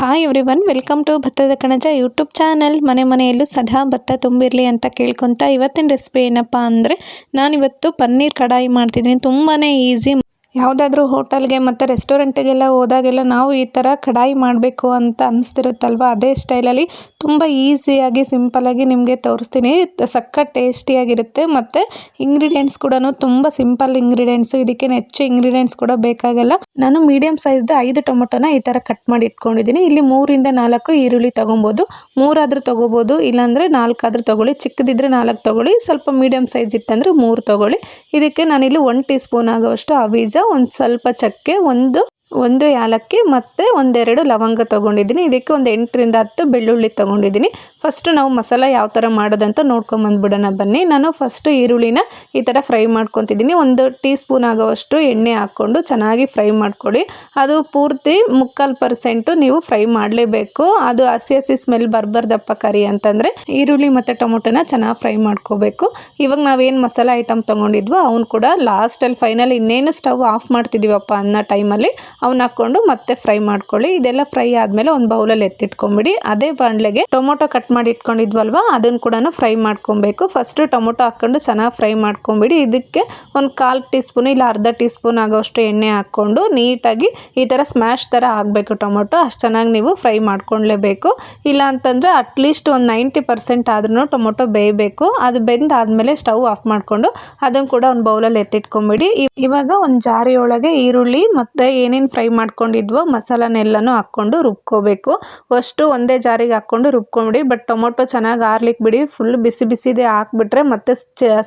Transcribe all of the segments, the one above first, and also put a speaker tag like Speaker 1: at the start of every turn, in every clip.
Speaker 1: Hi everyone welcome to ಭತ್ತದ ಕಣಜ YouTube channel ಮನೆ ಮನೆಯಲ್ಲೂ ಸದಾ ಭತ್ತ ತುಂಬಿರಲಿ ಅಂತ ಕೇಳ್ಕೊತ ಇವತ್ತಿನ ರೆಸಿಪಿ ಏನಪ್ಪ ಅಂದರೆ ನಾನಿವತ್ತು ಪನ್ನೀರ್ ಕಡಾಯಿ ಮಾಡ್ತಿದ್ದೀನಿ. ತುಂಬಾ ಈಸಿ ಯಾವುದಾದ್ರೂ ಹೋಟೆಲ್ಗೆ ಮತ್ತು ರೆಸ್ಟೋರೆಂಟಿಗೆಲ್ಲ ಹೋದಾಗೆಲ್ಲ ನಾವು ಈ ಥರ ಕಡಾಯಿ ಮಾಡಬೇಕು ಅಂತ ಅನಿಸ್ತಿರುತ್ತಲ್ವ? ಅದೇ ಸ್ಟೈಲಲ್ಲಿ ತುಂಬ ಈಸಿಯಾಗಿ ಸಿಂಪಲಾಗಿ ನಿಮಗೆ ತೋರಿಸ್ತೀನಿ. ಸಖತ್ ಟೇಸ್ಟಿಯಾಗಿರುತ್ತೆ ಮತ್ತು ಇಂಗ್ರೀಡಿಯೆಂಟ್ಸ್ ಕೂಡ ತುಂಬ ಸಿಂಪಲ್ ಇಂಗ್ರೀಡಿಯೆಂಟ್ಸು ಇದಕ್ಕೆ ಹೆಚ್ಚು ಇಂಗ್ರೀಡಿಯೆಂಟ್ಸ್ ಕೂಡ ಬೇಕಾಗಲ್ಲ ನಾನು ಮೀಡಿಯಮ್ ಸೈಜ್ದು ಐದು ಟೊಮೊಟೊನ ಈ ಥರ ಕಟ್ ಮಾಡಿ ಇಟ್ಕೊಂಡಿದ್ದೀನಿ. ಇಲ್ಲಿ ಮೂರಿಂದ ನಾಲ್ಕು ಈರುಳ್ಳಿ ತೊಗೊಬೋದು. ಮೂರಾದರೂ ತೊಗೋಬೋದು, ಇಲ್ಲಾಂದರೆ ನಾಲ್ಕಾದರೂ ತೊಗೊಳ್ಳಿ. ಚಿಕ್ಕದಿದ್ದರೆ ನಾಲ್ಕು ತೊಗೊಳ್ಳಿ, ಸ್ವಲ್ಪ ಮೀಡಿಯಮ್ ಸೈಜ್ ಇತ್ತಂದರೆ ಮೂರು ತೊಗೊಳ್ಳಿ. ಇದಕ್ಕೆ ನಾನಿಲ್ಲಿ ಒನ್ ಟೀ ಸ್ಪೂನ್ ಆಗುವಷ್ಟು ಬೀಜ ಒಂದು ಸ್ವಲ್ಪ ಚಕ್ಕೆ, ಒಂದು ಒಂದು ಏಲಕ್ಕಿ ಮತ್ತು ಒಂದೆರಡು ಲವಂಗ ತೊಗೊಂಡಿದ್ದೀನಿ. ಇದಕ್ಕೆ ಒಂದು ಎಂಟರಿಂದ ಹತ್ತು ಬೆಳ್ಳುಳ್ಳಿ ತೊಗೊಂಡಿದ್ದೀನಿ. ಫಸ್ಟು ನಾವು ಮಸಾಲ ಯಾವ ಥರ ಮಾಡೋದಂತ ನೋಡ್ಕೊಂಬಂದ್ಬಿಡೋಣ ಬನ್ನಿ. ನಾನು ಫಸ್ಟು ಈರುಳ್ಳಿನ ಈ ಥರ ಫ್ರೈ ಮಾಡ್ಕೊತಿದ್ದೀನಿ. ಒಂದು ಟೀ ಸ್ಪೂನ್ ಆಗೋವಷ್ಟು ಎಣ್ಣೆ ಹಾಕ್ಕೊಂಡು ಚೆನ್ನಾಗಿ ಫ್ರೈ ಮಾಡ್ಕೊಳ್ಳಿ. ಅದು ಪೂರ್ತಿ ಮುಕ್ಕಾಲು ಪರ್ಸೆಂಟು ನೀವು ಫ್ರೈ ಮಾಡಲೇಬೇಕು. ಅದು ಹಸಿ ಹಸಿ ಸ್ಮೆಲ್ ಬರ್ಬಾರ್ದಪ್ಪ ಕರಿ ಅಂತಂದರೆ ಈರುಳ್ಳಿ ಮತ್ತು ಟೊಮೊಟೊನ ಚೆನ್ನಾಗಿ ಫ್ರೈ ಮಾಡ್ಕೋಬೇಕು. ಇವಾಗ ನಾವೇನು ಮಸಾಲ ಐಟಮ್ ತೊಗೊಂಡಿದ್ವೋ ಅವ್ನು ಕೂಡ ಲಾಸ್ಟಲ್ಲಿ ಫೈನಲ್ ಇನ್ನೇನು ಸ್ಟವ್ ಆಫ್ ಮಾಡ್ತಿದ್ದೀವಪ್ಪ ಅನ್ನೋ ಟೈಮಲ್ಲಿ ಅವನ್ನ ಹಾಕ್ಕೊಂಡು ಮತ್ತೆ ಫ್ರೈ ಮಾಡ್ಕೊಳ್ಳಿ. ಇದೆಲ್ಲ ಫ್ರೈ ಆದಮೇಲೆ ಒಂದು ಬೌಲಲ್ಲಿ ಎತ್ತಿಟ್ಕೊಂಡ್ಬಿಡಿ ಅದೇ ಬಾಂಡ್ಲೆಗೆ ಟೊಮೊಟೊ ಕಟ್ ಮಾಡಿ ಇಟ್ಕೊಂಡಿದ್ವಲ್ವ ಅದನ್ನು ಕೂಡ ಫ್ರೈ ಮಾಡ್ಕೊಬೇಕು. ಫಸ್ಟು ಟೊಮೊಟೊ ಹಾಕ್ಕೊಂಡು ಚೆನ್ನಾಗಿ ಫ್ರೈ ಮಾಡ್ಕೊಂಬಿಡಿ. ಇದಕ್ಕೆ ಒಂದು ಕಾಲು ಟೀ ಸ್ಪೂನ್ ಇಲ್ಲ ಅರ್ಧ ಟೀ ಸ್ಪೂನ್ ಆಗೋಷ್ಟು ಎಣ್ಣೆ ಹಾಕ್ಕೊಂಡು ನೀಟಾಗಿ ಈ ಥರ ಸ್ಮ್ಯಾಶ್ ಥರ ಆಗಬೇಕು ಟೊಮೊಟೊ. ಅಷ್ಟು ಚೆನ್ನಾಗಿ ನೀವು ಫ್ರೈ ಮಾಡ್ಕೊಳ್ಲೇಬೇಕು. ಇಲ್ಲ ಅಂತಂದರೆ ಅಟ್ಲೀಸ್ಟ್ ಒಂದು ನೈಂಟಿ ಪರ್ಸೆಂಟ್ ಆದ್ರೂ ಟೊಮೊಟೊ ಬೇಯಬೇಕು. ಅದು ಬೆಂದಾದಮೇಲೆ ಸ್ಟವ್ ಆಫ್ ಮಾಡಿಕೊಂಡು ಅದನ್ನು ಕೂಡ ಒಂದು ಬೌಲಲ್ಲಿ ಎತ್ತಿಟ್ಕೊಂಬಿಡಿ. ಇವಾಗ ಒಂದು ಜಾರಿಯೊಳಗೆ ಈರುಳ್ಳಿ ಮತ್ತು ಏನೇನು ಫ್ರೈ ಮಾಡ್ಕೊಂಡಿದ್ವೋ, ಮಸಾಲನೆಲ್ಲನೂ ಹಾಕ್ಕೊಂಡು ರುಬ್ಕೋಬೇಕು. ಫಸ್ಟು ಒಂದೇ ಜಾರಿಗೆ ಹಾಕ್ಕೊಂಡು ರುಬ್ಕೊಂಬಿಡಿ, ಬಟ್ ಟೊಮೊಟೊ ಚೆನ್ನಾಗಿ ಆರ್ಲಿಕ್ಕೆ ಬಿಡಿ. ಫುಲ್ ಬಿಸಿ ಬಿಸಿದೇ ಹಾಕ್ಬಿಟ್ರೆ ಮತ್ತೆ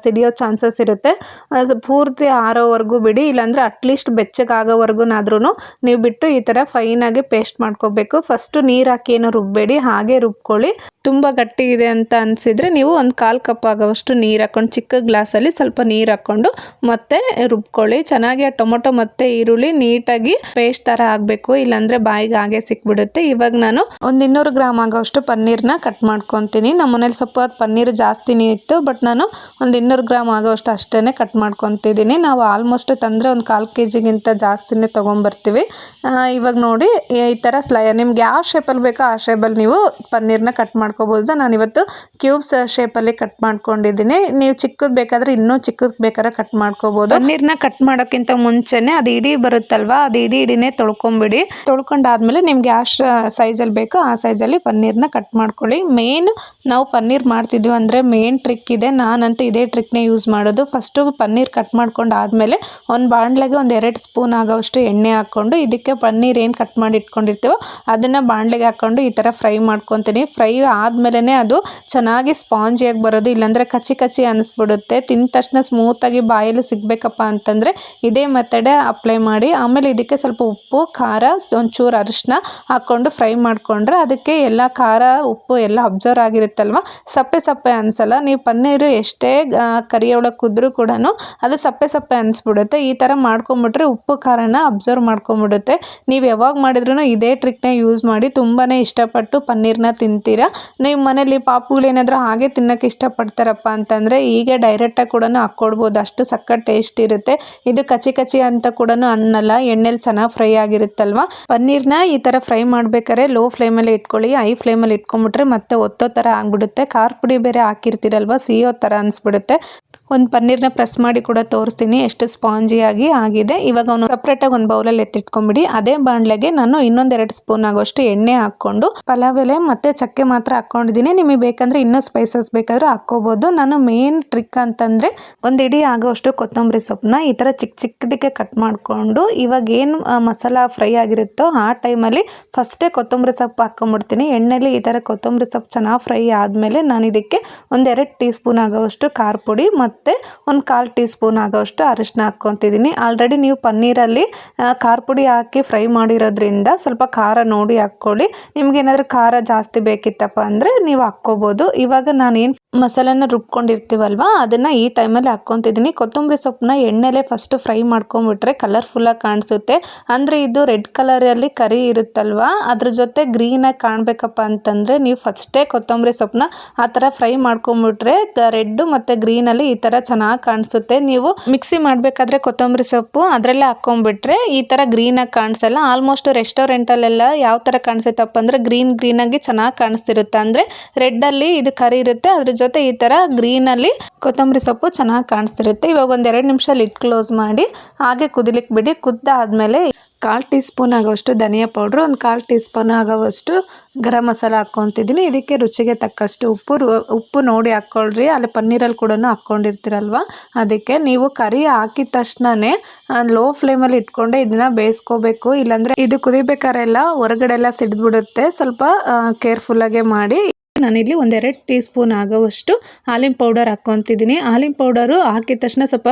Speaker 1: ಸಿಡಿಯೋ ಚಾನ್ಸಸ್ ಇರುತ್ತೆ. ಪೂರ್ತಿ ಆರೋವರೆಗೂ ಬಿಡಿ. ಇಲ್ಲಾಂದರೆ ಅಟ್ಲೀಸ್ಟ್ ಬೆಚ್ಚಗಾಗೋವರೆಗೂನಾದ್ರೂ ನೀವು ಬಿಟ್ಟು ಈ ಥರ ಫೈನಾಗಿ ಪೇಸ್ಟ್ ಮಾಡ್ಕೋಬೇಕು. ಫಸ್ಟು ನೀರು ಹಾಕಿ ಏನೋ ರುಬ್ಬೇಡಿ, ಹಾಗೆ ರುಬ್ಕೊಳ್ಳಿ. ತುಂಬ ಗಟ್ಟಿ ಇದೆ ಅಂತ ಅನಿಸಿದರೆ ನೀವು ಒಂದು ಕಾಲು ಕಪ್ ಆಗೋವಷ್ಟು ನೀರು ಹಾಕ್ಕೊಂಡು ಚಿಕ್ಕ ಗ್ಲಾಸಲ್ಲಿ ಸ್ವಲ್ಪ ನೀರು ಹಾಕ್ಕೊಂಡು ಮತ್ತೆ ರುಬ್ಕೊಳ್ಳಿ. ಚೆನ್ನಾಗಿ ಆ ಟೊಮೊಟೊ ಮತ್ತು ಈರುಳ್ಳಿ ನೀಟಾಗಿ ಪೇಸ್ಟ್ ಥರ ಆಗಬೇಕು. ಇಲ್ಲಾಂದರೆ ಬಾಯಿಗೆ ಹಾಗೆ ಸಿಕ್ಬಿಡುತ್ತೆ. ಇವಾಗ ನಾನು ಒಂದು ಇನ್ನೂರು ಗ್ರಾಮ್ ಆಗೋವಷ್ಟು ಪನ್ನೀರ್ನ ಕಟ್ ಮಾಡ್ಕೊತೀನಿ. ನಮ್ಮ ಮನೇಲಿ ಸ್ವಲ್ಪ ಪನ್ನೀರ್ ಜಾಸ್ತಿನೇ ಇತ್ತು, ಬಟ್ ನಾನು ಒಂದು ಇನ್ನೂರು ಗ್ರಾಮ್ ಆಗೋವಷ್ಟು ಅಷ್ಟೇ ಕಟ್ ಮಾಡ್ಕೊತಿದ್ದೀನಿ. ನಾವು ಆಲ್ಮೋಸ್ಟ್ ತಂದರೆ ಒಂದು ಕಾಲು ಕೆ ಜಿಗಿಂತ ಜಾಸ್ತಿನೇ ತೊಗೊಂಬರ್ತೀವಿ. ಇವಾಗ ನೋಡಿ ಈ ಥರ ಸ್ಲೈ ನಿಮ್ಗೆ ಯಾವ ಶೇಪಲ್ಲಿ ಬೇಕೋ ಆ ಶೇಪಲ್ಲಿ ನೀವು ಪನ್ನೀರ್ನ ಕಟ್ ಮಾಡಿ ಮಾಡ್ಕೋಬೋದು. ನಾನಿವತ್ತು ಕ್ಯೂಬ್ಸ್ ಶೇಪಲ್ಲಿ ಕಟ್ ಮಾಡ್ಕೊಂಡಿದ್ದೀನಿ. ನೀವು ಚಿಕ್ಕದು ಬೇಕಾದರೆ ಇನ್ನೂ ಚಿಕ್ಕದು ಬೇಕಾದ್ರೆ ಕಟ್ ಮಾಡ್ಕೋಬೋದು. ಪನ್ನೀರ್ನ ಕಟ್ ಮಾಡೋಕ್ಕಿಂತ ಮುಂಚೆನೆ ಅದು ಇಡೀ ಬರುತ್ತಲ್ವಾ? ಅದು ಇಡೀ ಇಡೀನೇ ತೊಳ್ಕೊಂಬಿಡಿ. ತೊಳ್ಕೊಂಡಾದ್ಮೇಲೆ ನಿಮ್ಗೆ ಯಾವ ಸೈಜಲ್ಲಿ ಬೇಕೋ, ಆ ಸೈಜಲ್ಲಿ ಪನ್ನೀರ್ನ ಕಟ್ ಮಾಡ್ಕೊಳ್ಳಿ. ಮೇನ್ ನಾವು ಪನ್ನೀರ್ ಮಾಡ್ತಿದ್ವಿ ಅಂದರೆ ಮೇನ್ ಟ್ರಿಕ್ ಇದೆ. ನಾನಂತೂ ಇದೇ ಟ್ರಿಕ್ನೇ ಯೂಸ್ ಮಾಡೋದು. ಫಸ್ಟು ಪನ್ನೀರ್ ಕಟ್ ಮಾಡ್ಕೊಂಡು ಆದಮೇಲೆ ಒಂದು ಬಾಣಲೆಗೆ ಒಂದು ಎರಡು ಸ್ಪೂನ್ ಆಗೋವಷ್ಟು ಎಣ್ಣೆ ಹಾಕ್ಕೊಂಡು ಇದಕ್ಕೆ ಪನ್ನೀರ್ ಏನು ಕಟ್ ಮಾಡಿ ಇಟ್ಕೊಂಡಿರ್ತೀವೋ ಅದನ್ನು ಬಾಣಲೆಗೆ ಹಾಕ್ಕೊಂಡು ಈ ಥರ ಫ್ರೈ ಮಾಡ್ಕೊತೀನಿ. ಫ್ರೈ ಆದಮೇಲೆ ಅದು ಚೆನ್ನಾಗಿ ಸ್ಪಾಂಜಿಯಾಗಿ ಬರೋದು, ಇಲ್ಲಾಂದರೆ ಕಚ್ಚಿ ಕಚ್ಚಿ ಅನ್ನಿಸ್ಬಿಡುತ್ತೆ ತಿಂದ ತಕ್ಷಣ ಸ್ಮೂತಾಗಿ ಬಾಯಲ್ಲಿ ಸಿಗಬೇಕಪ್ಪ ಅಂತಂದರೆ ಇದೇ ಮೆಥಡೇ ಅಪ್ಲೈ ಮಾಡಿ, ಆಮೇಲೆ ಇದಕ್ಕೆ ಸ್ವಲ್ಪ ಉಪ್ಪು, ಖಾರ, ಒಂಚೂರು ಅರಿಶಿನ ಹಾಕ್ಕೊಂಡು ಫ್ರೈ ಮಾಡಿಕೊಂಡ್ರೆ ಅದಕ್ಕೆ ಎಲ್ಲ ಖಾರ, ಉಪ್ಪು ಎಲ್ಲ ಅಬ್ಸರ್ವ್ ಆಗಿರುತ್ತಲ್ವ? ಸಪ್ಪೆ ಸಪ್ಪೆ ಅನಿಸಲ್ಲ, ನೀವು ಪನ್ನೀರು ಎಷ್ಟೇ ಕರಿಯೊಳಗೆ ಕುದ್ರೂ ಕೂಡ ಅದು ಸಪ್ಪೆ ಸಪ್ಪೆ ಅನಿಸ್ಬಿಡುತ್ತೆ. ಈ ಥರ ಮಾಡ್ಕೊಂಬಿಟ್ರೆ ಉಪ್ಪು, ಖಾರನ ಅಬ್ಸರ್ವ್ ಮಾಡ್ಕೊಂಬಿಡುತ್ತೆ. ನೀವು ಯಾವಾಗ ಮಾಡಿದ್ರೂ ಇದೇ ಟ್ರಿಕ್ನ ಯೂಸ್ ಮಾಡಿ ತುಂಬಾ ಇಷ್ಟಪಟ್ಟು ಪನ್ನೀರ್ನ ತಿಂತೀರಾ? ನೀವು ಮನೇಲಿ ಪಾಪುಗಳೇನಾದರೂ ಹಾಗೆ ತಿನ್ನೋಕ್ಕೆ ಇಷ್ಟಪಡ್ತಾರಪ್ಪ ಅಂತಂದರೆ ಹೀಗೆ ಡೈರೆಕ್ಟಾಗಿ ಕೂಡ ಹಾಕ್ಕೊಡ್ಬೋದು ಅಷ್ಟು ಸಕ್ಕತ್ ಟೇಸ್ಟ್ ಇರುತ್ತೆ. ಇದು ಕಚಿ ಕಚಿ ಅಂತ ಕೂಡ ಅನ್ನಲ್ಲ. ಎಣ್ಣೆಲಿ ಚೆನ್ನಾಗಿ ಫ್ರೈ ಆಗಿರುತ್ತಲ್ವ? ಪನ್ನೀರ್ನ ಈ ಥರ ಫ್ರೈ ಮಾಡ್ಬೇಕಾದ್ರೆ ಲೋ ಫ್ಲೇಮಲ್ಲಿ ಇಟ್ಕೊಳ್ಳಿ. ಹೈ ಫ್ಲೇಮಲ್ಲಿ ಇಟ್ಕೊಂಡ್ಬಿಟ್ರೆ ಮತ್ತೆ ಒತ್ತೋ ಥರ ಆಗ್ಬಿಡುತ್ತೆ. ಖಾರ ಪುಡಿ ಬೇರೆ ಹಾಕಿರ್ತೀರಲ್ವ? ಸಿಯೋ ಥರ ಅನಿಸ್ಬಿಡುತ್ತೆ. ಒಂದು ಪನ್ನೀರ್ನ ಪ್ರೆಸ್ ಮಾಡಿ ಕೂಡ ತೋರಿಸ್ತೀನಿ. ಎಷ್ಟು ಸ್ಪಾಂಜಿಯಾಗಿ ಆಗಿದೆ. ಇವಾಗ ಅವನು ಸಪ್ರೇಟಾಗಿ ಒಂದು ಬೌಲಲ್ಲಿ ಎತ್ತಿಟ್ಕೊಂಡ್ಬಿಡಿ. ಅದೇ ಬಾಣಲೆಗೆ ನಾನು ಇನ್ನೊಂದೆರಡು ಸ್ಪೂನ್ ಆಗೋಷ್ಟು ಎಣ್ಣೆ ಹಾಕ್ಕೊಂಡು, ಪಲಾವ್ ಎಲೆ ಮತ್ತು ಚಕ್ಕೆ ಮಾತ್ರ ಹಾಕ್ಕೊಂಡಿದ್ದೀನಿ. ನಿಮಗೆ ಬೇಕಂದರೆ ಇನ್ನೂ ಸ್ಪೈಸಸ್ ಬೇಕಾದರೂ ಹಾಕ್ಕೋಬೋದು. ನಾನು ಮೇನ್ ಟ್ರಿಕ್ ಅಂತಂದರೆ ಒಂದು ಇಡಿ ಆಗೋಷ್ಟು ಕೊತ್ತಂಬರಿ ಸೊಪ್ಪನ್ನ ಈ ಥರ ಚಿಕ್ಕ ಚಿಕ್ಕದಕ್ಕೆ ಕಟ್ ಮಾಡಿಕೊಂಡು, ಇವಾಗ ಏನು ಮಸಾಲ ಫ್ರೈ ಆಗಿರುತ್ತೋ ಆ ಟೈಮಲ್ಲಿ ಫಸ್ಟೇ ಕೊತ್ತಂಬರಿ ಸೊಪ್ಪು ಹಾಕ್ಕೊಂಬಿಡ್ತೀನಿ ಎಣ್ಣೆಲಿ ಈ ಥರ ಕೊತ್ತಂಬರಿ ಸೊಪ್ಪು ಚೆನ್ನಾಗಿ ಫ್ರೈ ಆದಮೇಲೆ ನಾನು ಇದಕ್ಕೆ ಒಂದೆರಡು ಟೀ ಸ್ಪೂನ್ ಆಗೋವಷ್ಟು ಖಾರ ಪುಡಿ ಮತ್ತು ಮತ್ತು ಒಂದು ಕಾಲು ಟೀ ಸ್ಪೂನ್ ಆಗೋಷ್ಟು ಅರಿಶಿನ ಹಾಕ್ಕೊತಿದ್ದೀನಿ ಆಲ್ರೆಡಿ ನೀವು ಪನ್ನೀರಲ್ಲಿ ಖಾರ ಪುಡಿ ಹಾಕಿ ಫ್ರೈ ಮಾಡಿರೋದ್ರಿಂದ ಸ್ವಲ್ಪ ಖಾರ ನೋಡಿ ಹಾಕ್ಕೊಳ್ಳಿ. ನಿಮಗೇನಾದರೂ ಖಾರ ಜಾಸ್ತಿ ಬೇಕಿತ್ತಪ್ಪ ಅಂದರೆ ನೀವು ಹಾಕ್ಕೋಬೋದು. ಇವಾಗ ನಾನೇನು ಮಸಾಲೆನ ರುಬ್ಕೊಂಡಿರ್ತೀವಲ್ವ, ಅದನ್ನು ಈ ಟೈಮಲ್ಲಿ ಹಾಕ್ಕೊತಿದ್ದೀನಿ ಕೊತ್ತಂಬರಿ ಸೊಪ್ಪನ್ನ ಎಣ್ಣೆಲೆ ಫಸ್ಟ್ ಫ್ರೈ ಮಾಡ್ಕೊಂಬಿಟ್ರೆ ಕಲರ್ಫುಲ್ಲಾಗಿ ಕಾಣಿಸುತ್ತೆ. ಅಂದರೆ ಇದು ರೆಡ್ ಕಲರಲ್ಲಿ ಕರಿ ಇರುತ್ತಲ್ವ, ಅದ್ರ ಜೊತೆ ಗ್ರೀನಾಗಿ ಕಾಣಬೇಕಪ್ಪ ಅಂತಂದರೆ ನೀವು ಫಸ್ಟೇ ಕೊತ್ತಂಬರಿ ಸೊಪ್ಪನ್ನ ಆ ಥರ ಫ್ರೈ ಮಾಡ್ಕೊಂಬಿಟ್ರೆ ರೆಡ್ಡು ಮತ್ತು ಗ್ರೀನಲ್ಲಿ ಈ ಥರ ಚೆನ್ನಾಗಿ ಕಾಣಿಸುತ್ತೆ. ನೀವು ಮಿಕ್ಸಿ ಮಾಡಬೇಕಾದ್ರೆ ಕೊತ್ತಂಬರಿ ಸೊಪ್ಪು ಅದರಲ್ಲೇ ಹಾಕೊಂಡ್ಬಿಟ್ರೆ ಈ ತರ ಗ್ರೀನ್ ಆಗಿ ಕಾಣಿಸಲ್ಲ. ಆಲ್ಮೋಸ್ಟ್ ರೆಸ್ಟೋರೆಂಟ್ ಅಲ್ಲೆಲ್ಲ ಯಾವ ತರ ಕಾಣಿಸುತ್ತಪ್ಪ ಅಂದ್ರೆ ಗ್ರೀನ್ ಗ್ರೀನ್ ಆಗಿ ಚೆನ್ನಾಗಿ ಕಾಣಿಸ್ತಿರುತ್ತೆ. ರೆಡ್ ಅಲ್ಲಿ ಇದು ಕರಿ ಇರುತ್ತೆ, ಅದ್ರ ಜೊತೆ ಈ ತರ ಗ್ರೀನ್ ಅಲ್ಲಿ ಕೊತ್ತಂಬರಿ ಸೊಪ್ಪು ಚೆನ್ನಾಗಿ ಕಾಣಿಸ್ತಿರುತ್ತೆ. ಇವಾಗ ಒಂದೆರಡು ನಿಮಿಷ ಲಿಡ್ ಕ್ಲೋಸ್ ಮಾಡಿ ಹಾಗೆ ಕುದಿಲಿಕ್ಕೆ ಬಿಡಿ. ಕುದ್ದಾದ್ಮೇಲೆ ಕಾಲು ಟೀ ಸ್ಪೂನ್ ಆಗೋಷ್ಟು ಧನಿಯಾ ಪೌಡ್ರು, ಒಂದು ಕಾಲು ಟೀ ಸ್ಪೂನ್ ಆಗೋವಷ್ಟು ಗರಂ ಮಸಾಲ ಹಾಕ್ಕೊತಿದ್ದೀನಿ ಇದಕ್ಕೆ ರುಚಿಗೆ ತಕ್ಕಷ್ಟು ಉಪ್ಪು ಉಪ್ಪು ನೋಡಿ ಹಾಕ್ಕೊಳ್ರಿ ಅಲ್ಲಿ ಪನ್ನೀರಲ್ಲಿ ಕೂಡ ಹಾಕ್ಕೊಂಡಿರ್ತೀರಲ್ವ? ಅದಕ್ಕೆ ನೀವು ಕರಿ ಹಾಕಿದ ತಕ್ಷಣವೇ ಲೋ ಫ್ಲೇಮಲ್ಲಿ ಇಟ್ಕೊಂಡೆ ಇದನ್ನ ಬೇಯಿಸ್ಕೋಬೇಕು. ಇಲ್ಲಾಂದರೆ ಇದು ಕುದಿಬೇಕಾರೆಲ್ಲ ಹೊರಗಡೆ ಎಲ್ಲ ಸಿಡಿದ್ಬಿಡುತ್ತೆ. ಸ್ವಲ್ಪ ಕೇರ್ಫುಲ್ಲಾಗೆ ಮಾಡಿ ನಾನಿಲ್ಲಿ ಒಂದೆರಡು ಟೀ ಸ್ಪೂನ್ ಆಗೋವಷ್ಟು ಹಾಲಿನ ಪೌಡರ್ ಹಾಕ್ಕೊತಿದ್ದೀನಿ. ಹಾಲಿನ ಪೌಡರು ಹಾಕಿದ ತಕ್ಷಣ ಸ್ವಲ್ಪ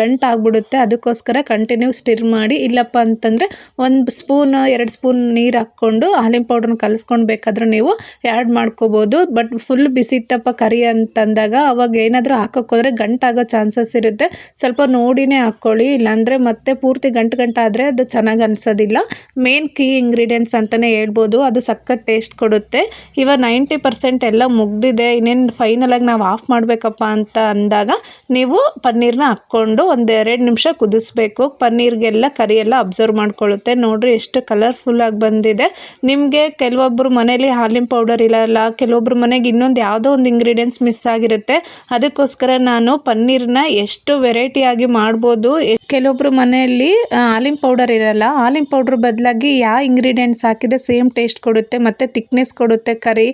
Speaker 1: ಗಂಟಾಗ್ಬಿಡುತ್ತೆ ಅದಕ್ಕೋಸ್ಕರ ಕಂಟಿನ್ಯೂ ಸ್ಟಿರ್ ಮಾಡಿ, ಇಲ್ಲಪ್ಪ ಅಂತಂದರೆ ಒಂದು ಸ್ಪೂನ್, ಎರಡು ಸ್ಪೂನ್ ನೀರು ಹಾಕ್ಕೊಂಡು ಹಾಲಿನ ಪೌಡರ್ನ ಕಲಿಸ್ಕೊಂಡು ಬೇಕಾದರೂ ನೀವು ಆ್ಯಡ್ ಮಾಡ್ಕೋಬೋದು. ಬಟ್ ಫುಲ್ ಬಿಸಿ ಇತ್ತಪ್ಪ ಕರಿ ಅಂತಂದಾಗ ಅವಾಗ ಏನಾದರೂ ಹಾಕೋಕ್ಕೋದ್ರೆ ಗಂಟಾಗೋ ಚಾನ್ಸಸ್ ಇರುತ್ತೆ. ಸ್ವಲ್ಪ ನೋಡಿನೇ ಹಾಕ್ಕೊಳ್ಳಿ ಇಲ್ಲಾಂದರೆ ಮತ್ತೆ ಪೂರ್ತಿ ಗಂಟು ಗಂಟಾದರೆ ಅದು ಚೆನ್ನಾಗಿ ಅನಿಸೋದಿಲ್ಲ. ಮೇನ್ ಕೀ ಇಂಗ್ರೀಡಿಯೆಂಟ್ಸ್ ಅಂತಲೇ ಹೇಳ್ಬೋದು. ಅದು ಸಖತ್ ಟೇಸ್ಟ್ ಕೊಡುತ್ತೆ. ಇವಾಗ ನೈಂಟಿ ಪರ್ಸೆಂಟ್ ಎಲ್ಲ ಮುಗ್ದಿದೆ, ಇನ್ನೇನು ಫೈನಲಾಗಿ ನಾವು ಆಫ್ ಮಾಡಬೇಕಪ್ಪ ಅಂತ ಅಂದಾಗ ನೀವು ಪನ್ನೀರನ್ನ ಹಾಕ್ಕೊಂಡು ಒಂದು ಎರಡು ನಿಮಿಷ ಕುದಿಸ್ಬೇಕು. ಪನ್ನೀರ್ಗೆಲ್ಲ ಕರಿ ಎಲ್ಲ ಅಬ್ಸರ್ವ್ ಮಾಡ್ಕೊಳ್ಳುತ್ತೆ. ನೋಡಿರಿ ಎಷ್ಟು ಕಲರ್ಫುಲ್ಲಾಗಿ ಬಂದಿದೆ. ನಿಮಗೆ ಕೆಲವೊಬ್ಬರು ಮನೇಲಿ ಹಾಲಿನ ಪೌಡರ್ ಇರಲ್ಲ ಕೆಲವೊಬ್ಬರು ಮನೆಗೆ ಇನ್ನೊಂದು ಯಾವುದೋ ಒಂದು ಇಂಗ್ರೀಡಿಯೆಂಟ್ಸ್ ಮಿಸ್ ಆಗಿರುತ್ತೆ. ಅದಕ್ಕೋಸ್ಕರ ನಾನು ಪನ್ನೀರ್ನ ಎಷ್ಟು ವೆರೈಟಿಯಾಗಿ ಮಾಡ್ಬೋದು. ಕೆಲವೊಬ್ಬರು ಮನೆಯಲ್ಲಿ ಹಾಲಿನ ಪೌಡರ್ ಇರಲ್ಲ. ಹಾಲಿನ ಪೌಡ್ರ್ ಬದಲಾಗಿ ಯಾವ ಇಂಗ್ರೀಡಿಯೆಂಟ್ಸ್ ಹಾಕಿದ್ರೆ ಸೇಮ್ ಟೇಸ್ಟ್ ಕೊಡುತ್ತೆ, ಮತ್ತು ತಿಕ್ನೆಸ್ ಕೊಡುತ್ತೆ ಕರಿ.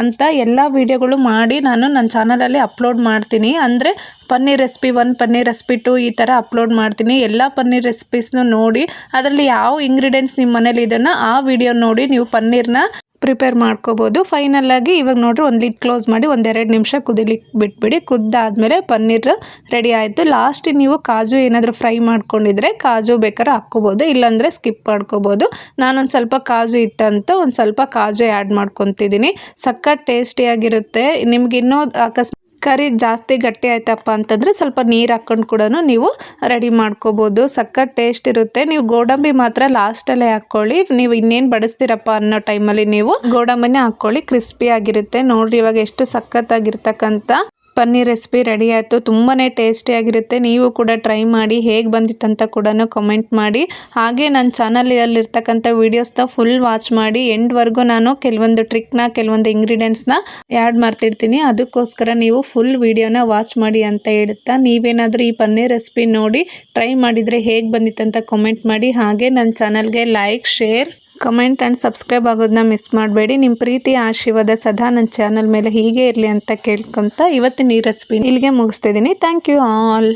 Speaker 1: ಅಂತ ಎಲ್ಲ ವೀಡಿಯೋಗಳು ಮಾಡಿ ನಾನು ನನ್ನ ಚಾನಲಲ್ಲಿ ಅಪ್ಲೋಡ್ ಮಾಡ್ತೀನಿ. ಅಂದರೆ paneer recipe one paneer recipe two ಈ ಥರ ಅಪ್ಲೋಡ್ ಮಾಡ್ತೀನಿ. ಎಲ್ಲ ಪನ್ನೀರ್ ರೆಸಿಪೀಸ್ನು ನೋಡಿ, ಅದರಲ್ಲಿ ಯಾವ ಇಂಗ್ರೀಡಿಯೆಂಟ್ಸ್ ನಿಮ್ಮ ಮನೇಲಿ ಇದನ್ನು ಆ ವಿಡಿಯೋ ನೋಡಿ ನೀವು ಪನ್ನೀರ್ನ ಪ್ರಿಪೇರ್ ಮಾಡ್ಕೋಬೋದು. ಫೈನಲ್ಲಾಗಿ ಇವಾಗ ನೋಡ್ರಿ ಒಂದು ಲಿಟ್ ಕ್ಲೋಸ್ ಮಾಡಿ ಒಂದೆರಡು ನಿಮಿಷ ಕುದಿಲಿಕ್ಕೆ ಬಿಟ್ಬಿಡಿ. ಕುದ್ದಾದಮೇಲೆ ಪನ್ನೀರ್ ರೆಡಿ ಆಯಿತು. ಲಾಸ್ಟ್ ನೀವು ಕಾಜು ಏನಾದರೂ ಫ್ರೈ ಮಾಡ್ಕೊಂಡಿದ್ರೆ ಕಾಜು ಬೇಕಾದ್ರೆ ಹಾಕ್ಕೋಬೋದು. ಇಲ್ಲಾಂದರೆ ಸ್ಕಿಪ್ ಮಾಡ್ಕೋಬೋದು. ನಾನೊಂದು ಸ್ವಲ್ಪ ಕಾಜು ಇತ್ತಂತ ಒಂದು ಸ್ವಲ್ಪ ಕಾಜು ಆ್ಯಡ್ ಮಾಡ್ಕೊತಿದ್ದೀನಿ. ಸಖತ್ ಟೇಸ್ಟಿಯಾಗಿರುತ್ತೆ ನಿಮ್ಗೆ ಇನ್ನೂ ಅಕಸ್ಮಾತ್ ಕರಿ ಜಾಸ್ತಿ ಗಟ್ಟಿ ಆಯ್ತಪ್ಪ ಅಂತಂದರೆ ಸ್ವಲ್ಪ ನೀರು ಹಾಕ್ಕೊಂಡು ಕೂಡ ನೀವು ರೆಡಿ ಮಾಡ್ಕೋಬೋದು. ಸಖತ್ ಟೇಸ್ಟ್ ಇರುತ್ತೆ. ನೀವು ಗೋಡಂಬಿ ಮಾತ್ರ ಲಾಸ್ಟಲ್ಲೇ ಹಾಕ್ಕೊಳ್ಳಿ ನೀವು ಇನ್ನೇನು ಬಡಿಸ್ತೀರಪ್ಪ ಅನ್ನೋ ಟೈಮಲ್ಲಿ ನೀವು ಗೋಡಂಬಿನೇ ಹಾಕ್ಕೊಳ್ಳಿ ಕ್ರಿಸ್ಪಿ ಆಗಿರುತ್ತೆ. ನೋಡ್ರಿ ಇವಾಗ ಎಷ್ಟು ಸಖತ್ತಾಗಿರ್ತಕ್ಕಂಥ ಪನ್ನೀರ್ ರೆಸಿಪಿ ರೆಡಿ ಆಯಿತು. ತುಂಬಾ ಟೇಸ್ಟಿಯಾಗಿರುತ್ತೆ ನೀವು ಕೂಡ ಟ್ರೈ ಮಾಡಿ, ಹೇಗೆ ಬಂದಿತ್ತಂತ ಕೂಡ ಕಮೆಂಟ್ ಮಾಡಿ. ಹಾಗೆ ನನ್ನ ಚಾನಲಲ್ಲಿರ್ತಕ್ಕಂಥ ವೀಡಿಯೋಸ್ನ ಫುಲ್ ವಾಚ್ ಮಾಡಿ. ಎಂಡ್ವರೆಗೂ ನಾನು ಕೆಲವೊಂದು ಟ್ರಿಕ್ನ ಕೆಲವೊಂದು ಇಂಗ್ರೀಡಿಯೆಂಟ್ಸ್ನ ಆ್ಯಡ್ ಮಾಡ್ತಿರ್ತೀನಿ. ಅದಕ್ಕೋಸ್ಕರ ನೀವು ಫುಲ್ ವೀಡಿಯೋನ ವಾಚ್ ಮಾಡಿ ಅಂತ ಹೇಳುತ್ತಾ, ನೀವೇನಾದರೂ ಈ ಪನ್ನೀರ್ ರೆಸಿಪಿ ನೋಡಿ ಟ್ರೈ ಮಾಡಿದರೆ ಹೇಗೆ ಬಂದಿತ್ತಂತ ಕಮೆಂಟ್ ಮಾಡಿ. ಹಾಗೆ ನನ್ನ ಚಾನಲ್ಗೆ like share comment and subscribe ಆಗೋದನ್ನ ಮಿಸ್ ಮಾಡಬೇಡಿ. ನಿಮ್ಮ ಪ್ರೀತಿ, ಆಶೀರ್ವಾದ ಸದಾ ನನ್ನ ಚಾನಲ್ ಮೇಲೆ ಹೀಗೆ ಇರಲಿ ಅಂತ ಕೇಳ್ಕೊತ ಇವತ್ತಿನ ಈ ರೆಸಿಪಿ ಇಲ್ಲಿಗೆ ಮುಗಿಸ್ತಿದ್ದೀನಿ ಥ್ಯಾಂಕ್ ಯು ಆಲ್